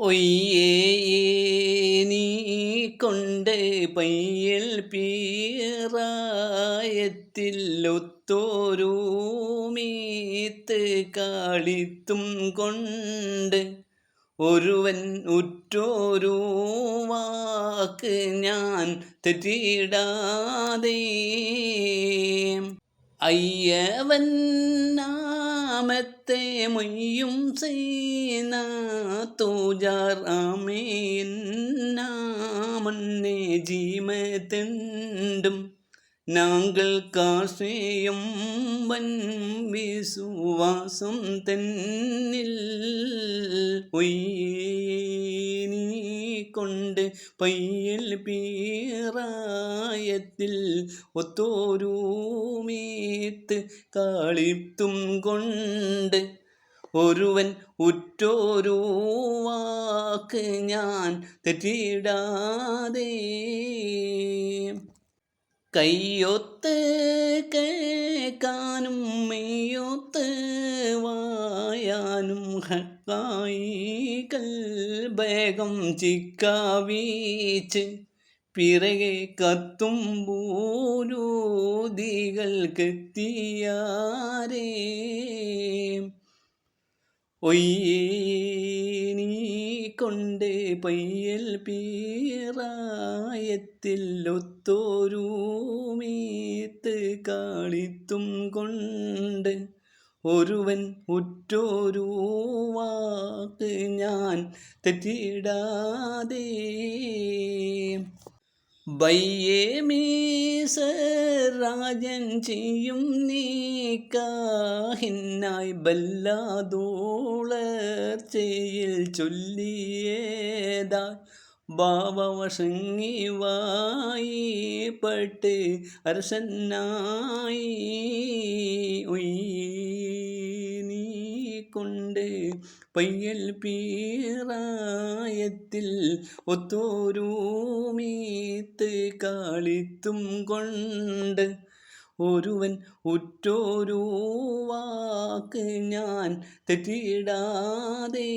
ഒയ്യേ നീ കൊണ്ട് പയ്യൽ പീറായത്തിൽ ഒത്തോരൂമീത്ത് കാളിത്തും കൊണ്ട് ഒരുവൻ ഉറ്റോരു വാക്ക് ഞാൻ തെറ്റിയിടാതെ അയ്യവൻ നാമത്തെ മൊയ്യും സേന തൂജാർ ആമേൻ നാമന്നെ ജീമത്തെണ്ടും നാങ്കൾ കാശയം വൻ വിസുവാസം തന്നിൽ ഒയ്യേ കൊണ്ട് പയ്യൽ പീറായത്തിൽ ഒത്തോരൂമീത്ത് കാളിത്തും കൊണ്ട് ഒരുവൻ ഉറ്റോരു വാക്ക് ഞാൻ തെറ്റിടാതെ. കയ്യൊത്ത് കേൾക്കാനും മെയ്യൊത്ത് വായാനും ഹക്കായി കൽബേഗം ചിക്കാവീച്ച് പിറകെ കത്തും ബൂരൂതികൾക്കെത്തിയാരേ ഒയ്യേ നീ കൊണ്ട് പയ്യൽ പീറായത്തിൽ ഒത്തോരൂമീത്ത് കാളിത്തും കൊണ്ട് ഒരുവൻ ഉറ്റോരുവാക്ക് ഞാൻ തെറ്റിടാതെ. ബയ്യേ മീസരാജൻ ചെയ്യും നീക്കാഹിന്നായി ബല്ലാതോളർച്ചയിൽ ചൊല്ലിയേതാ. ഭാവവശങ്ങിവായി പട്ട് അർശനായി കൊണ്ട് പയ്യൽ പീറായത്തിൽ ഒത്തോരൂമീത്ത് കാളിത്തും കൊണ്ട് ഒരുവൻ ഉറ്റോരു വാക്ക് ഞാൻ തെറ്റിയിടാതെ